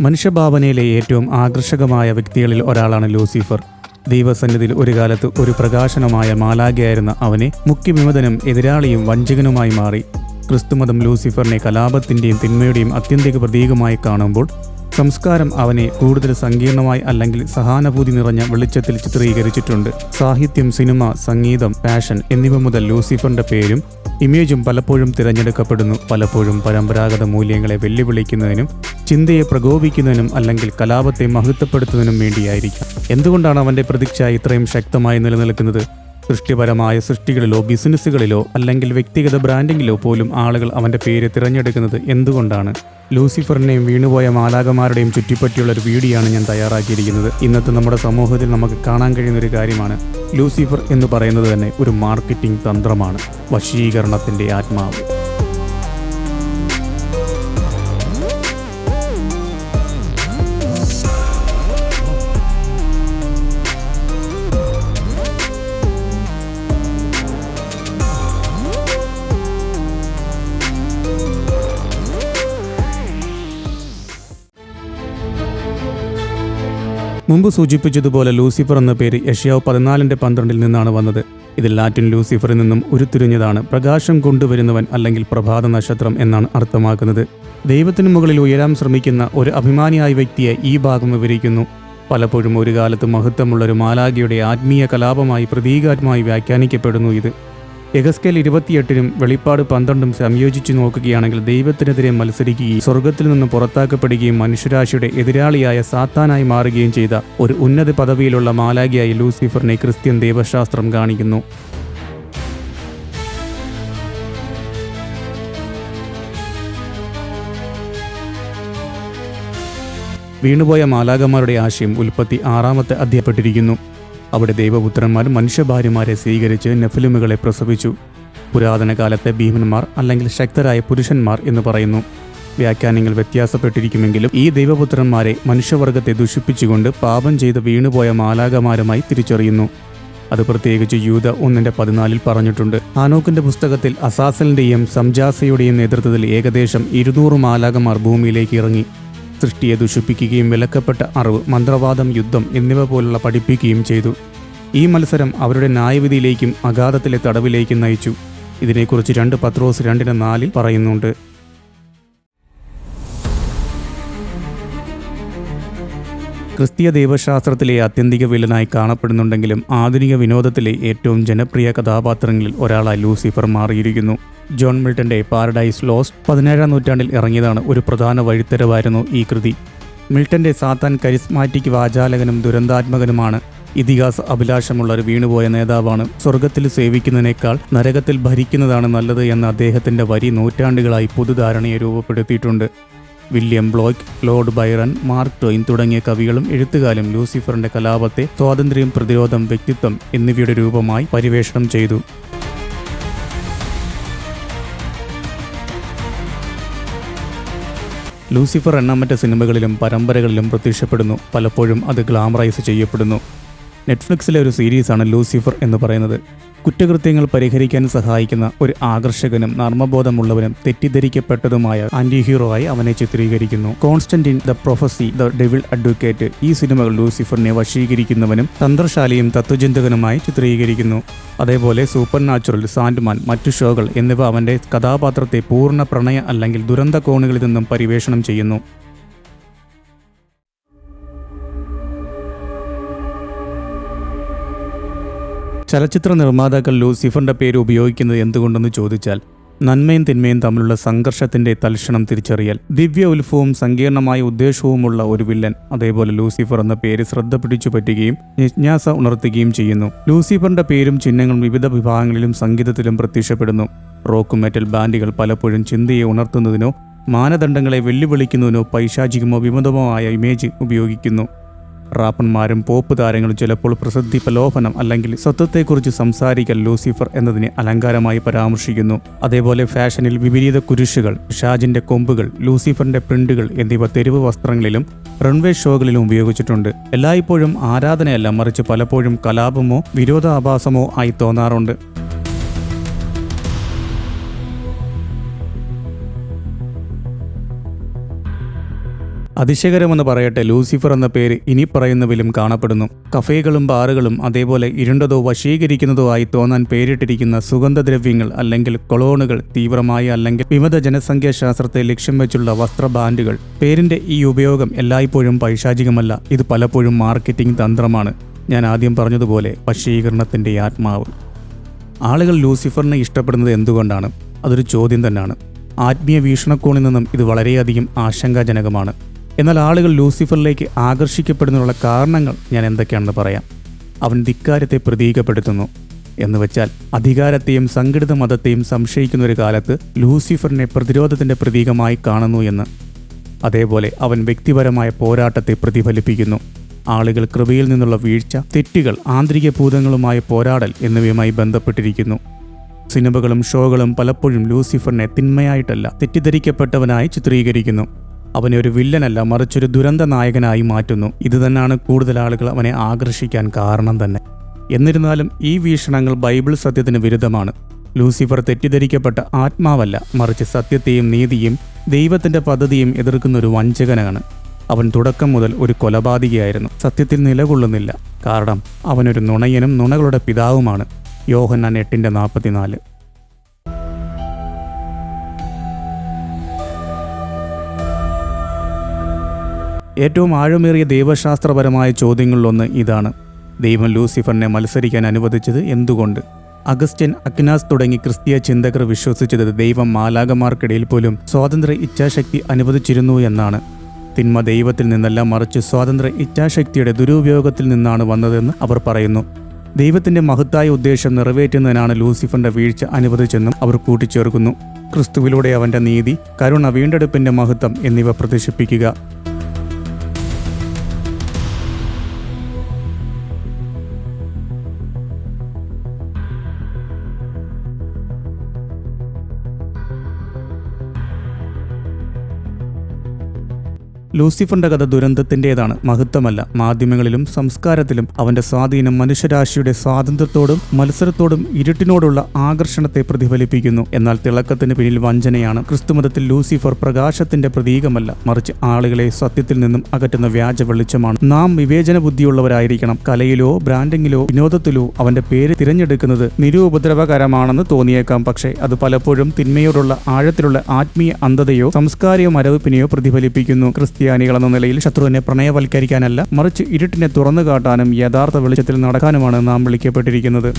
മനുഷ്യഭാവനയിലെ ഏറ്റവും ആകർഷകമായ വ്യക്തികളിൽ ഒരാളാണ് ലൂസിഫർ. ദൈവസന്നിധിയിൽ ഒരു കാലത്ത് ഒരു പ്രകാശനമായ മാലാഖയായിരുന്ന അവനെ മുഖ്യവിമതനും എതിരാളിയും വഞ്ചകനുമായി മാറി. ക്രിസ്തുമതം ലൂസിഫറിനെ കലാപത്തിന്റെയും തിന്മയുടെയും അത്യന്തിക പ്രതീകമായി കാണുമ്പോൾ സംസ്കാരം അവനെ കൂടുതൽ സങ്കീർണമായി അല്ലെങ്കിൽ സഹാനുഭൂതി നിറഞ്ഞ വെളിച്ചത്തിൽ ചിത്രീകരിച്ചിട്ടുണ്ട്. സാഹിത്യം സിനിമ സംഗീതം ഫാഷൻ എന്നിവ മുതൽ ലൂസിഫറിന്റെ പേരും ഇമേജും പലപ്പോഴും തിരഞ്ഞെടുക്കപ്പെടുന്നു. പലപ്പോഴും പരമ്പരാഗത മൂല്യങ്ങളെ വെല്ലുവിളിക്കുന്നതിനും ചിന്തയെ പ്രകോപിക്കുന്നതിനും അല്ലെങ്കിൽ കലാപത്തെ മഹത്വപ്പെടുത്തുന്നതിനും വേണ്ടിയായിരിക്കാം. എന്തുകൊണ്ടാണ് അവന്റെ പ്രതീക്ഷ ഇത്രയും ശക്തമായി നിലനിൽക്കുന്നത്? സൃഷ്ടിപരമായ സൃഷ്ടികളിലോ ബിസിനസ്സുകളിലോ അല്ലെങ്കിൽ വ്യക്തിഗത ബ്രാൻഡിങ്ങിലോ പോലും ആളുകൾ അവന്റെ പേര് തിരഞ്ഞെടുക്കുന്നത് എന്തുകൊണ്ടാണ്? ലൂസിഫറിനെയും വീണുപോയ മാലാകമാരുടെയും ചുറ്റിപ്പറ്റിയുള്ള ഒരു വീഡിയോയാണ് ഞാൻ തയ്യാറാക്കിയിരിക്കുന്നത്. ഇന്നത്തെ നമ്മുടെ സമൂഹത്തിൽ നമുക്ക് കാണാൻ കഴിയുന്ന ഒരു കാര്യമാണ്. ലൂസിഫർ എന്ന് പറയുന്നത് തന്നെ ഒരു മാർക്കറ്റിംഗ് തന്ത്രമാണ്. വശീകരണത്തിന്റെ ആത്മാവ്. മുമ്പ് സൂചിപ്പിച്ചതുപോലെ ലൂസിഫർ എന്ന പേര് യഷ്യാവ് പതിനാലിന്റെ പന്ത്രണ്ടിൽ നിന്നാണ് വന്നത്. ഇത് ലാറ്റിൻ ലൂസിഫറിൽ നിന്നും ഉരുത്തിരിഞ്ഞതാണ് പ്രകാശം കൊണ്ടുവരുന്നവൻ അല്ലെങ്കിൽ പ്രഭാത നക്ഷത്രം എന്നാണ് അർത്ഥമാക്കുന്നത്. ദൈവത്തിനു മുകളിൽ ഉയരാൻ ശ്രമിക്കുന്ന ഒരു അഭിമാനിയായ വ്യക്തിയെ ഈ ഭാഗം വിവരിക്കുന്നു. പലപ്പോഴും ഒരു കാലത്ത് മഹത്വമുള്ള ഒരു മാലാഖയുടെ ആത്മീയ കലാപമായി പ്രതീകാത്മമായി വ്യാഖ്യാനിക്കപ്പെടുന്നു ഇത്. എഗസ്കേൽ ഇരുപത്തിയെട്ടിനും വെളിപ്പാട് പന്ത്രണ്ടും സംയോജിച്ചു നോക്കുകയാണെങ്കിൽ ദൈവത്തിനെതിരെ മത്സരിക്കുകയും സ്വർഗത്തിൽ നിന്ന് പുറത്താക്കപ്പെടുകയും മനുഷ്യരാശിയുടെ എതിരാളിയായ സാത്താനായി മാറുകയും ചെയ്ത ഒരു ഉന്നത പദവിയിലുള്ള മാലാഖിയായി ലൂസിഫറിനെ ക്രിസ്ത്യൻ ദൈവശാസ്ത്രം കാണിക്കുന്നു. വീണുപോയ മാലാകന്മാരുടെ ആശയം ഉൽപ്പത്തി ആറാമത്തെ അധ്യായപ്പെട്ടിരിക്കുന്നു. അവിടെ ദൈവപുത്രന്മാർ മനുഷ്യഭാര്യമാരെ സ്വീകരിച്ച് നെഫിലിമുകളെ പ്രസവിച്ചു. പുരാതന കാലത്തെ ഭീമന്മാർ അല്ലെങ്കിൽ ശക്തരായ പുരുഷന്മാർ എന്ന് പറയുന്നു. വ്യാഖ്യാനങ്ങൾ വ്യത്യാസപ്പെട്ടിരിക്കുമെങ്കിലും ഈ ദൈവപുത്രന്മാരെ മനുഷ്യവർഗത്തെ ദുഷിപ്പിച്ചുകൊണ്ട് പാപം ചെയ്ത് വീണുപോയ മാലാകമാരുമായി തിരിച്ചറിയുന്നു. അത് പ്രത്യേകിച്ച് യൂത ഒന്നിന്റെ പതിനാലിൽ പറഞ്ഞിട്ടുണ്ട്. ആനോക്കിന്റെ പുസ്തകത്തിൽ അസാസലിന്റെയും സംജാസയുടെയും നേതൃത്വത്തിൽ ഏകദേശം ഇരുന്നൂറ് മാലാകമാർ ഭൂമിയിലേക്ക് ഇറങ്ങി. സൃഷ്ടിയെ ദുഷിപ്പിക്കുകയും വിലക്കപ്പെട്ട അറിവ് മന്ത്രവാദം യുദ്ധം എന്നിവ പോലുള്ള പഠിപ്പിക്കുകയും ചെയ്തു. ഈ മത്സരം അവരുടെ ന്യായവിധിയിലേക്കും അഗാധത്തിലെ തടവിലേക്കും നയിച്ചു. ഇതിനെക്കുറിച്ച് രണ്ട് പത്രോസ് രണ്ടിന് നാലിൽ പറയുന്നുണ്ട്. ക്രിസ്തീയ ദൈവശാസ്ത്രത്തിലെ ആത്യന്തിക വില്ലനായി കാണപ്പെടുന്നുണ്ടെങ്കിലും ആധുനിക വിനോദത്തിലെ ഏറ്റവും ജനപ്രിയ കഥാപാത്രങ്ങളിൽ ഒരാളായി ലൂസിഫർ മാറിയിരിക്കുന്നു. ജോൺ മിൽട്ടന്റെ പാരഡൈസ് ലോസ്റ്റ് പതിനേഴാം നൂറ്റാണ്ടിൽ ഇറങ്ങിയതാണ് ഒരു പ്രധാന വഴിത്തരവായിരുന്നു ഈ കൃതി. മിൽട്ടന്റെ സാത്താൻ കരിസ്മാറ്റിക് വാചാലകനും ദുരന്താത്മകനുമാണ് ഇതിഹാസ അഭിലാഷമുള്ള ഒരു വീണുപോയ നേതാവാണ്. സ്വർഗത്തിൽ സേവിക്കുന്നതിനേക്കാൾ നരകത്തിൽ ഭരിക്കുന്നതാണ് നല്ലത് എന്ന അദ്ദേഹത്തിന്റെ വരി നൂറ്റാണ്ടുകളായി പൊതുധാരണയെ രൂപപ്പെടുത്തിയിട്ടുണ്ട്. William Blake Lord Byron Mark Twain തുടങ്ങിയ കവികളും എഴുത്തുകാരും ലൂസിഫറിന്റെ കലാപത്തെ സ്വാതന്ത്ര്യം പ്രതിരോധം വ്യക്തിത്വം എന്നിവയുടെ രൂപമായി പരിവേഷണം ചെയ്തു. ലൂസിഫർ എണ്ണമറ്റ സിനിമകളിലും പരമ്പരകളിലും പ്രത്യക്ഷപ്പെടുന്നു. പലപ്പോഴും അത് ഗ്ലാമറൈസ് ചെയ്യപ്പെടുന്നു. നെറ്റ്ഫ്ലിക്സിലെ ഒരു സീരീസാണ് ലൂസിഫർ എന്ന് പറയുന്നത്. കുറ്റകൃത്യങ്ങൾ പരിഹരിക്കാൻ സഹായിക്കുന്ന ഒരു ആകർഷകനും നർമ്മബോധമുള്ളവനും തെറ്റിദ്ധരിക്കപ്പെട്ടതുമായ ആന്റി ഹീറോ ആയി അവനെ ചിത്രീകരിക്കുന്നു. Constantine The Prophecy The Devil Advocate ഈ സിനിമകൾ ലൂസിഫറിനെ വശീകരിക്കുന്നവനും തന്ത്രശാലിയും തത്വചിന്തകനുമായി ചിത്രീകരിക്കുന്നു. അതേപോലെ സൂപ്പർ നാച്ചുറൽ സാൻഡ്മാൻ മറ്റു ഷോകൾ എന്നിവ അവന്റെ കഥാപാത്രത്തെ പൂർണ പ്രണയ അല്ലെങ്കിൽ ദുരന്ത കോണുകളിൽ നിന്നും പരിവേഷണം ചെയ്യുന്നു. ചലച്ചിത്ര നിർമ്മാതാക്കൾ ലൂസിഫറിന്റെ പേര് ഉപയോഗിക്കുന്നത് എന്തുകൊണ്ടെന്ന് ചോദിച്ചാൽ നന്മയും തിന്മയും തമ്മിലുള്ള സംഘർഷത്തിന്റെ തൽക്ഷണം തിരിച്ചറിയൽ. ദിവ്യ ഉത്ഭവവും സങ്കീർണമായ ഉദ്ദേശവുമുള്ള ഒരു വില്ലൻ അതേപോലെ ലൂസിഫർ എന്ന പേര് ശ്രദ്ധ പിടിച്ചു പറ്റുകയും ജിജ്ഞാസ ഉണർത്തുകയും ചെയ്യുന്നു. ലൂസിഫറിന്റെ പേരും ചിഹ്നങ്ങളും വിവിധ വിഭാഗങ്ങളിലും സംഗീതത്തിലും പ്രത്യക്ഷപ്പെടുന്നു. റോക്ക് മെറ്റൽ ബാൻഡുകൾ പലപ്പോഴും ചിന്തയെ ഉണർത്തുന്നതിനോ മാനദണ്ഡങ്ങളെ വെല്ലുവിളിക്കുന്നതിനോ പൈശാചികമോ വിമതമോ ആയ ഇമേജ് ഉപയോഗിക്കുന്നു. റാപ്പന്മാരും പോപ്പ് താരങ്ങളും ചിലപ്പോൾ പ്രസിദ്ധി പ്രലോഭനം അല്ലെങ്കിൽ സ്വത്വത്തെക്കുറിച്ച് സംസാരിക്കൽ ലൂസിഫർ എന്നതിനെ അലങ്കാരമായി പരാമർശിക്കുന്നു. അതേപോലെ ഫാഷനിൽ വിപരീത കുരിശുകൾ ഷാജിന്റെ കൊമ്പുകൾ ലൂസിഫറിന്റെ പ്രിന്റുകൾ എന്നിവ തെരുവ് വസ്ത്രങ്ങളിലും റൺവേ ഷോകളിലും ഉപയോഗിച്ചിട്ടുണ്ട്. എല്ലായ്പ്പോഴും ആരാധനയല്ല മറിച്ച് പലപ്പോഴും കലാപമോ വിരോധാഭാസമോ ആയി തോന്നാറുണ്ട്. അതിശയകരമെന്ന് പറയട്ടെ ലൂസിഫർ എന്ന പേര് ഇനി പറയുന്നവിലും കാണപ്പെടുന്നു. കഫേകളും ബാറുകളും അതേപോലെ ഇരുണ്ടതോ വശീകരിക്കുന്നതോ ആയി തോന്നാൻ പേരിട്ടിരിക്കുന്ന സുഗന്ധദ്രവ്യങ്ങൾ അല്ലെങ്കിൽ കൊളോണുകൾ തീവ്രമായ അല്ലെങ്കിൽ വിമത ജനസംഖ്യാ ശാസ്ത്രത്തെ ലക്ഷ്യം വെച്ചുള്ള വസ്ത്രബാൻഡുകൾ പേരിന്റെ ഈ ഉപയോഗം എല്ലായ്പ്പോഴും പൈശാചികമല്ല. ഇത് പലപ്പോഴും മാർക്കറ്റിംഗ് തന്ത്രമാണ്. ഞാൻ ആദ്യം പറഞ്ഞതുപോലെ വശീകരണത്തിന്റെ ആത്മാവ്. ആളുകൾ ലൂസിഫറിനെ ഇഷ്ടപ്പെടുന്നത് എന്തുകൊണ്ടാണ്? അതൊരു ചോദ്യം തന്നെയാണ് ആത്മീയ വീക്ഷണകോണിൽ നിന്നും ഇത് വളരെയധികം ആശങ്കാജനകമാണ്. എന്നാൽ ആളുകൾ ലൂസിഫറിലേക്ക് ആകർഷിക്കപ്പെടുന്നതിനുള്ള കാരണങ്ങൾ ഞാൻ എന്തൊക്കെയാണെന്ന് പറയാം. അവൻ ധിക്കാരത്തെ പ്രതീകപ്പെടുത്തുന്നു. എന്ന് വെച്ചാൽ അധികാരത്തെയും സംഘടിത മതത്തെയും സംശയിക്കുന്ന ഒരു കാലത്ത് ലൂസിഫറിനെ പ്രതിരോധത്തിന്റെ പ്രതീകമായി കാണുന്നു എന്ന്. അതേപോലെ അവൻ വ്യക്തിപരമായ പോരാട്ടത്തെ പ്രതിഫലിപ്പിക്കുന്നു. ആളുകൾ കൃപയിൽ നിന്നുള്ള വീഴ്ച തെറ്റുകൾ ആന്തരിക ഭൂതങ്ങളുമായ പോരാടൽ എന്നിവയുമായി ബന്ധപ്പെട്ടിരിക്കുന്നു. സിനിമകളും ഷോകളും പലപ്പോഴും ലൂസിഫറിനെ തിന്മയായിട്ടല്ല തെറ്റിദ്ധരിക്കപ്പെട്ടവനായി ചിത്രീകരിക്കുന്നു. അവനെ ഒരു വില്ലനല്ല മറിച്ചൊരു ദുരന്ത നായകനായി മാറ്റുന്നു. ഇത് തന്നെയാണ് കൂടുതൽ ആളുകൾ അവനെ ആകർഷിക്കാൻ കാരണം തന്നെ. എന്നിരുന്നാലും ഈ വീക്ഷണങ്ങൾ ബൈബിൾ സത്യത്തിന് വിരുദ്ധമാണ്. ലൂസിഫർ തെറ്റിദ്ധരിക്കപ്പെട്ട ആത്മാവല്ല മറിച്ച് സത്യത്തെയും നീതിയും ദൈവത്തിന്റെ പദ്ധതിയും എതിർക്കുന്ന ഒരു വഞ്ചകനാണ്. അവൻ തുടക്കം മുതൽ ഒരു കൊലപാതകയായിരുന്നു. സത്യത്തിൽ നിലകൊള്ളുന്നില്ല. കാരണം അവനൊരു നുണയനും നുണകളുടെ പിതാവുമാണ്. യോഹന്നാൻ എട്ടിന്റെ നാൽപ്പത്തിനാല്. ഏറ്റവും ആഴമേറിയ ദൈവശാസ്ത്രപരമായ ചോദ്യങ്ങളിലൊന്ന് ഇതാണ്. ദൈവം ലൂസിഫറിനെ മത്സരിക്കാൻ അനുവദിച്ചത് എന്തുകൊണ്ട്? അഗസ്റ്റ്യൻ അഗ്നാസ് തുടങ്ങി ക്രിസ്തീയ ചിന്തകർ വിശ്വസിച്ചത് ദൈവം മാലാകമാർക്കിടയിൽ പോലും സ്വാതന്ത്ര്യ ഇച്ഛാശക്തി അനുവദിച്ചിരുന്നു എന്നാണ്. തിന്മ ദൈവത്തിൽ നിന്നല്ല മറിച്ച് സ്വാതന്ത്ര്യ ഇച്ഛാശക്തിയുടെ ദുരുപയോഗത്തിൽ നിന്നാണ് വന്നതെന്ന് അവർ പറയുന്നു. ദൈവത്തിന്റെ മഹത്തായ ഉദ്ദേശം നിറവേറ്റുന്നതിനാണ് ലൂസിഫറിന്റെ വീഴ്ച അനുവദിച്ചെന്നും അവർ കൂട്ടിച്ചേർക്കുന്നു. ക്രിസ്തുവിലൂടെ അവന്റെ നീതി കരുണ വീണ്ടെടുപ്പിന്റെ മഹത്വം എന്നിവ പ്രദർശിപ്പിക്കുക. ലൂസിഫറിന്റെ കഥ ദുരന്തത്തിന്റേതാണ്. മഹത്വമല്ല. മാധ്യമങ്ങളിലും സംസ്കാരത്തിലും അവന്റെ സ്വാധീനം മനുഷ്യരാശിയുടെ സ്വാതന്ത്ര്യത്തോടും മത്സരത്തോടും ഇരുട്ടിനോടുള്ള ആകർഷണത്തെ പ്രതിഫലിപ്പിക്കുന്നു. എന്നാൽ തിളക്കത്തിന് പിന്നിൽ വഞ്ചനയാണ്. ക്രിസ്തുമതത്തിൽ ലൂസിഫർ പ്രകാശത്തിന്റെ പ്രതീകമല്ല. മറിച്ച് ആളുകളെ സത്യത്തിൽ നിന്നും അകറ്റുന്ന വ്യാജ വെളിച്ചമാണ്. നാം വിവേചന ബുദ്ധിയുള്ളവരായിരിക്കണം കലയിലോ ബ്രാൻഡിങ്ങിലോ വിനോദത്തിലോ അവന്റെ പേര് തിരഞ്ഞെടുക്കുന്നത് നിരുപദ്രവകരമാണെന്ന് തോന്നിയേക്കാം. പക്ഷേ അത് പലപ്പോഴും തിന്മയോടുള്ള ആഴത്തിലുള്ള ആത്മീയ അന്ധതയോ സംസ്കാരിക മരവിപ്പിനെയോ പ്രതിഫലിപ്പിക്കുന്നു. ക്രിസ്ത്യാനികൾ എന്ന നിലയിൽ ശത്രുവിനെ പ്രണയവൽക്കരിക്കാനല്ല മറിച്ച് ഇരുട്ടിനെ തുറന്നു കാട്ടാനും യഥാർത്ഥ വെളിച്ചത്തിൽ നടക്കാനുമാണ് നാം വിളിക്കപ്പെട്ടിരിക്കുന്നത്.